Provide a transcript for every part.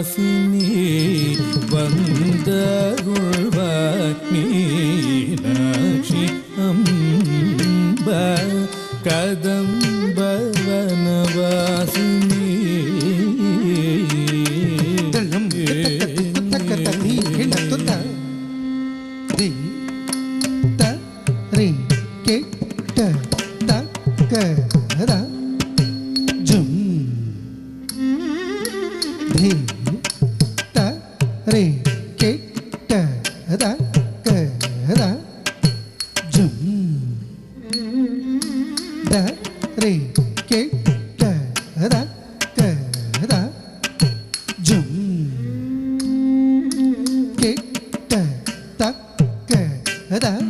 வாசினி வந்த மீனாட்சி அம்ப கதம்பவனவாசினி Hey. ¿Neta?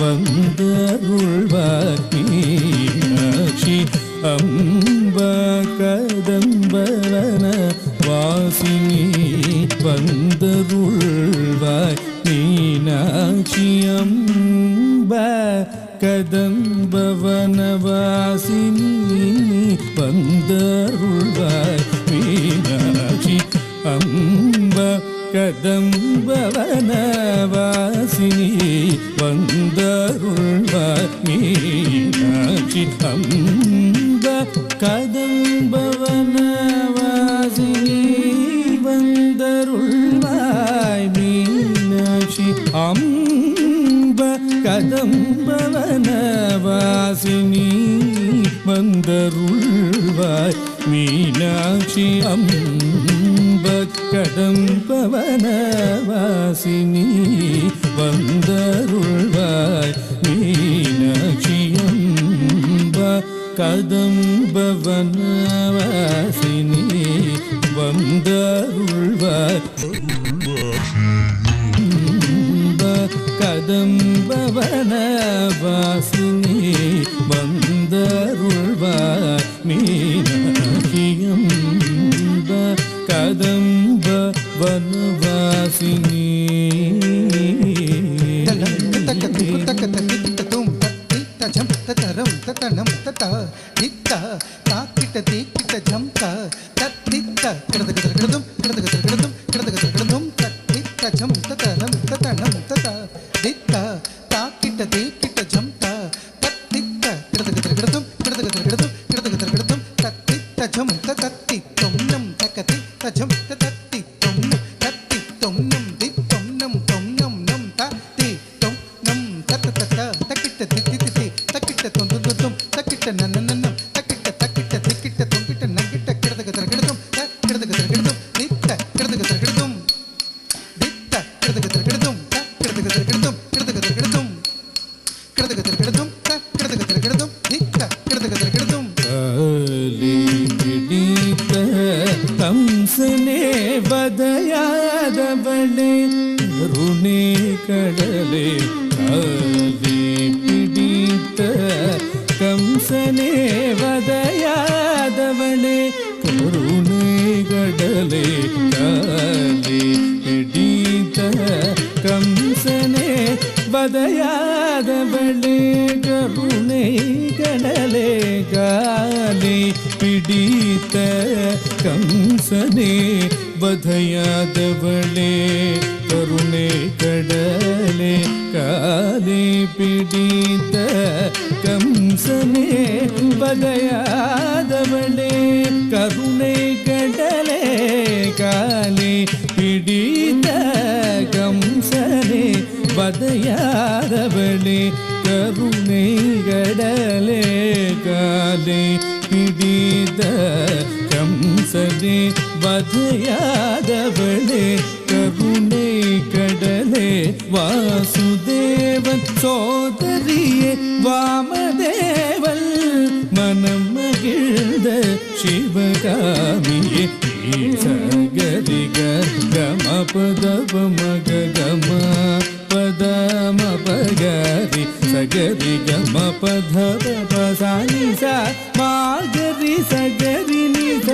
வந்தருள்வாட்சி அம்ப கதம்பவன வாசினி வந்தருள்வாய் மீனாட்சி அம்ப கதம்பவனவாசினி வந்தருள்வாய் மீனாட்சி அம்ப கதம் காட்சி தந்த கதம்பவனவாசினி வந்தருள்வாய் மீனாட்சி அம்ப கதம்பவனவாசினி வந்தருள்வாய் மீனாட்சி அம்ப கதம்பவனவாசினி வந்தருள்வாய் கதம்பவனவாசினி வந்தருள்வாசிம்ப கதம்பவனவாசினி வந்தருள்வா மீனாகியம்ப கதம்ப வனவாசினி தக்கம் தத்தரம் தத்தனம். తజం తత్తి తొమ్నం తకతి తజం తత్తి తొమ్నం తత్తి తొమ్నం ది తొమ్నం తొమ్నం నం తతి తొం నం తత తత తకిట తితి తితి తకిట తొందు తొం తకిట నన్న నన్నం తకిట తకిట తికిట తొంకిట నగిట కిడదగ తరగిడతం తకిడదగ తరగిడతం ది കരുണേ കടലേ കാലേ പിടിത്ത കംസനെ വതയാതവളെ കരുണേ കടലേ കാലേ പിടിത്ത കംസനെ വതയാതവളെ கருணை கடலே காலே பிடித்த கம்சனே வதையாதவளே கருணை கடலே காலே பிடித்த கம்சனே பதையாதவளே கருணை கடலே காலே பிடித்த கம்சனே பதையாதவளே वासुदेव सोदरी वामदेव मनम गिद शिवकामये सगरि गम पदव मगम पदमपगरि सगरि गम पदवसा மாகரி சகரி நித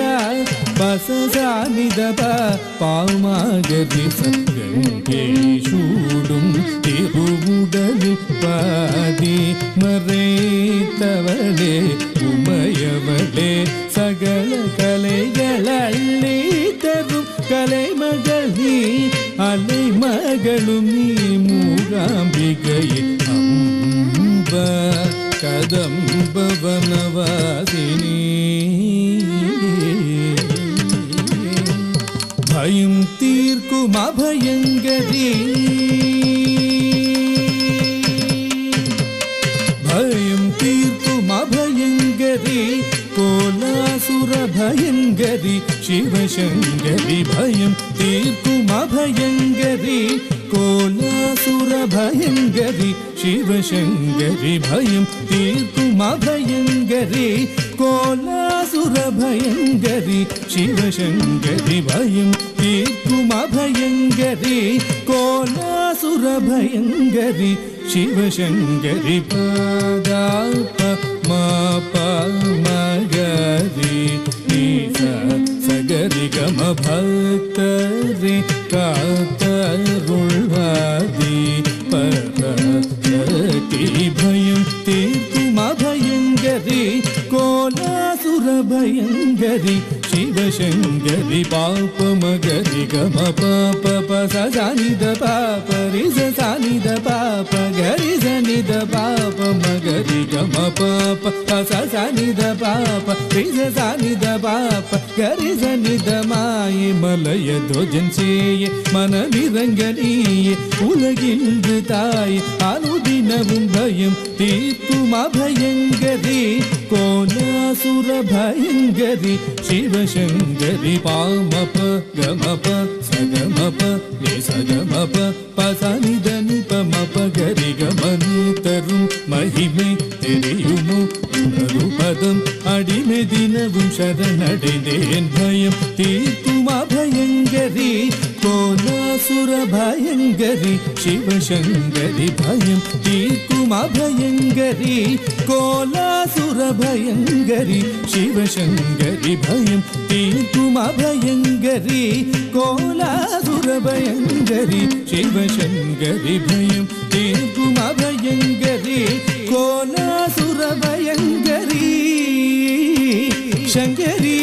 பசசாமிதப பாமாகரி சகங்கே சூடும் திருவுடல் கதம்பவனவாசினி. பயம் தீர்க்கும் அபயங்கரி. பயம் தீர்க்கும் அபயங்கரி. கோலாசுர பயங்கரி. சிவசங்கரி பயம் தீர்க்கும் அபயங்கரி. കോലാസുരഭയങ്കരി ശിവശങ്കരി ഭയം തീർക്കുമഭയങ്കരി കോലാസുരഭയങ്കരി ശിവശങ്കരി ഭയം തീർക്കുമഭയങ്കരി കോലാസുരഭയങ്കരി ശിവശങ്കരി പാദാപ മാപ മഗരി സഗരി ഗമ ഭക്തരി കാത്തരി. பயங்கரி சிவசங்கரி பாப்ப மகரி கம பாப்ப பச சானித பாப்ப ரிச சானித பாப்ப கரி சனித பாப்ப மகரி கம பாப்ப பச சானித பாப்ப ரிச சானித பாப்ப கரி சனித மாயே மலய துவஜன் சேய மனநிறங்கனியே உலகின்று தாய் அனுதினமும் பயம் தீர்க்கும் அபயங்கரி கோலாசுர பயங்கரி சிவசங்கரி பாமப கமப சகமப நி சகமப பசனித நிபமப கரி கமனு தரும் மகிமை தெரியுமோ உணரு பதம் அடிமை தினவும் சரணடைந்தேன் பயம் ഭയങ്കരി കോലാസുര ഭയങ്കരി ശിവശങ്കരി ഭയം തീർക്കും അഭയങ്കരി കോലാസുര ഭയങ്കരി ശിവശങ്കരി ഭയം തീർക്കും അഭയങ്കരി കോലാസുര ഭയങ്കരി ശിവശങ്കരി ഭയം തീർക്കും അഭയങ്കരി കോലാസുര ഭയങ്കരി ശങ്കരീ.